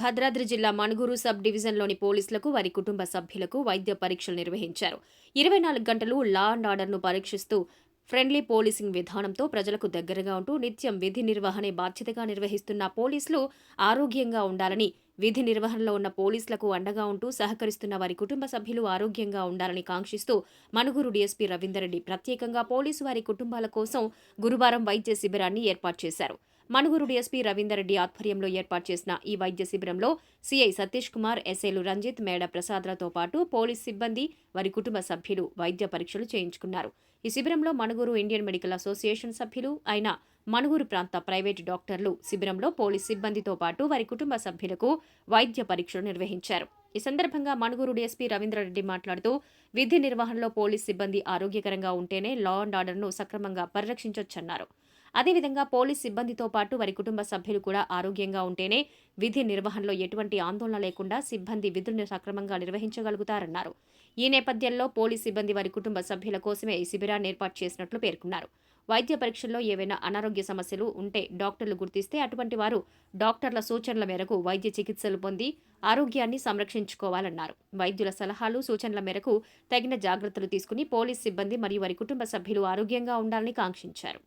భద్రాద్రి జిల్లా మణుగూరు సబ్ డివిజన్లోని పోలీసులకు వారి కుటుంబ సభ్యులకు వైద్య పరీక్షలు నిర్వహించారు. ఇరవై నాలుగు గంటలు లా అండ్ ఆర్డర్ను పరీక్షిస్తూ ఫ్రెండ్లీ పోలీసింగ్ విధానంతో ప్రజలకు దగ్గరగా ఉంటూ నిత్యం విధి నిర్వహణే బాధ్యతగా నిర్వహిస్తున్న పోలీసులు ఆరోగ్యంగా ఉండాలని విధి నిర్వహణలో ఉన్న పోలీసులకు అండగా ఉంటూ సహకరిస్తున్న వారి కుటుంబ సభ్యులు ఆరోగ్యంగా ఉండాలని కాంక్షిస్తూ మనుగురు డీఎస్పీ రవీందర్ రెడ్డి ప్రత్యేకంగా పోలీసు వారి కుటుంబాల కోసం గురువారం వైద్య శిబిరాన్ని ఏర్పాటు చేశారు. మణుగూరు డీఎస్పీ రవీందర్ రెడ్డి ఆధ్వర్యంలో ఏర్పాటు చేసిన ఈ వైద్య శిబిరంలో సీఐ సతీష్ కుమార్ ఎస్ఐలు రంజిత్ మేడ ప్రసాద్లతో పాటు పోలీస్ సిబ్బంది వారి కుటుంబ సభ్యులు వైద్య పరీక్షలు చేయించుకున్నారు. ఈ శిబిరంలో మణుగూరు ఇండియన్ మెడికల్ అసోసియేషన్ సభ్యులు అయిన మణుగూరు ప్రాంత ప్రైవేటు డాక్టర్లు శిబిరంలో పోలీస్ సిబ్బందితో పాటు వారి కుటుంబ సభ్యులకు వైద్య పరీక్షలు నిర్వహించారు. ఈ సందర్భంగా మణుగూరు డీఎస్పీ రవీంద్రారెడ్డి మాట్లాడుతూ విధి నిర్వహణలో పోలీస్ సిబ్బంది ఆరోగ్యకరంగా ఉంటేనే లా అండ్ ఆర్డర్ను సక్రమంగా పరిరక్షించొచ్చన్నారు. అదేవిధంగా పోలీస్ సిబ్బందితో పాటు వారి కుటుంబ సభ్యులు కూడా ఆరోగ్యంగా ఉంటేనే విధి నిర్వహణలో ఎటువంటి ఆందోళన లేకుండా సిబ్బంది విధులను సక్రమంగా నిర్వహించగలుగుతారన్నారు. ఈ నేపథ్యంలో పోలీస్ సిబ్బంది వారి కుటుంబ సభ్యుల కోసమే ఈ శిబిరాన్ని ఏర్పాటు చేసినట్లు పేర్కొన్నారు. వైద్య పరీక్షల్లో ఏవైనా అనారోగ్య సమస్యలు ఉంటే డాక్టర్లు గుర్తిస్తే అటువంటి వారు డాక్టర్ల సూచనల మేరకు వైద్య చికిత్సలు పొంది ఆరోగ్యాన్ని సంరక్షించుకోవాలన్నారు. వైద్యుల సలహాలు సూచనల మేరకు తగిన జాగ్రత్తలు తీసుకుని పోలీస్ సిబ్బంది మరియు వారి కుటుంబ సభ్యులు ఆరోగ్యంగా ఉండాలని కాంక్షించారు.